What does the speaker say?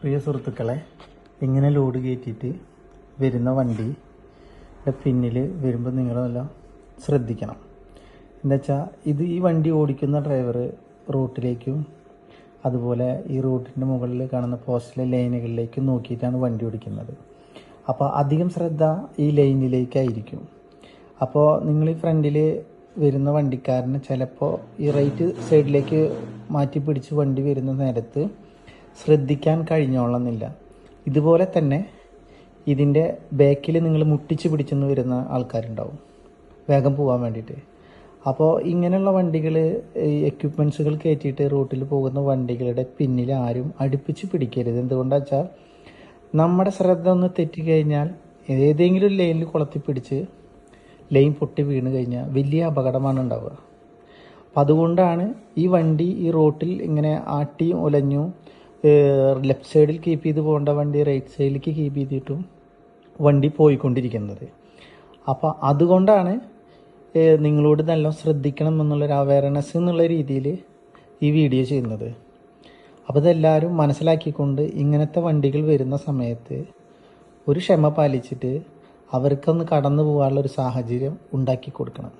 പ്രിയ സുഹൃത്തുക്കളെ ഇങ്ങനെ ലോഡ് കയറ്റിയിട്ട് വരുന്ന വണ്ടി പിന്നിൽ വരുമ്പോൾ നിങ്ങളെല്ലാം ശ്രദ്ധിക്കണം. എന്താ വെച്ചാൽ ഇത് ഈ വണ്ടി ഓടിക്കുന്ന ഡ്രൈവർ റോട്ടിലേക്കും അതുപോലെ ഈ റോട്ടിന്റെ മുകളിൽ കാണുന്ന പോസ്റ്റിലെ ലൈനുകളിലേക്കും നോക്കിയിട്ടാണ് വണ്ടി ഓടിക്കുന്നത്. അപ്പോൾ അധികം ശ്രദ്ധ ഈ ലൈനിലേക്കായിരിക്കും അപ്പോൾ നിങ്ങൾ ഈ ഫ്രണ്ടിൽ വരുന്ന വണ്ടിക്കാരന് ചിലപ്പോൾ ഈ റൈറ്റ് സൈഡിലേക്ക് മാറ്റി പിടിച്ച് വണ്ടി വരുന്ന നേരത്ത് ശ്രദ്ധിക്കാൻ കഴിഞ്ഞോളന്നില്ല. ഇതുപോലെ തന്നെ ഇതിന്റെ ബാക്കിൽ നിങ്ങൾ മുട്ടിച്ച് പിടിച്ചെന്ന് വരുന്ന ആൾക്കാരുണ്ടാവും. വേഗം പോകാൻ വേണ്ടിയിട്ട്. അപ്പോൾ ഇങ്ങനെയുള്ള വണ്ടികൾ എക്യുപ്മെൻസുകൾ കയറ്റിയിട്ട് റൂട്ടിൽ പോകുന്ന വണ്ടികളുടെ പിന്നിൽ ആരും അടുപ്പിച്ച് പിടിക്കരുത്. എന്തുകൊണ്ടാ വെച്ചാൽ നമ്മുടെ ശ്രദ്ധ ഒന്ന് തെറ്റിക്കഴിഞ്ഞാൽ ഏതെങ്കിലും ലൈനിൽ കുളത്തി പിടിച്ച് ലൈൻ പൊട്ടി വീണ് കഴിഞ്ഞാൽ വലിയ അപകടമാണ് ഉണ്ടാവുക. അപ്പം അതുകൊണ്ടാണ് ഈ വണ്ടി ഈ റോട്ടിൽ ഇങ്ങനെ ആട്ടിയും ഉലഞ്ഞു ലെഫ്റ്റ് സൈഡിൽ കീപ്പ് ചെയ്ത് പോകേണ്ട വണ്ടി റൈറ്റ് സൈഡിലേക്ക് കീപ്പ് ചെയ്തിട്ടും വണ്ടി പോയിക്കൊണ്ടിരിക്കുന്നത്. അപ്പോൾ അതുകൊണ്ടാണ് നിങ്ങളോട് നല്ല ശ്രദ്ധിക്കണം എന്നുള്ളൊരു അവയർനെസ് എന്നുള്ള രീതിയിൽ ഈ വീഡിയോ ചെയ്യുന്നത്. അപ്പോൾ ഇതെല്ലാവരും മനസ്സിലാക്കിക്കൊണ്ട് ഇങ്ങനത്തെ വണ്ടികൾ വരുന്ന സമയത്ത് ഒരു ക്ഷമ പാലിച്ചിട്ട് അവർക്കൊന്ന് കടന്നു പോകാനുള്ളൊരു സാഹചര്യം ഉണ്ടാക്കി കൊടുക്കണം.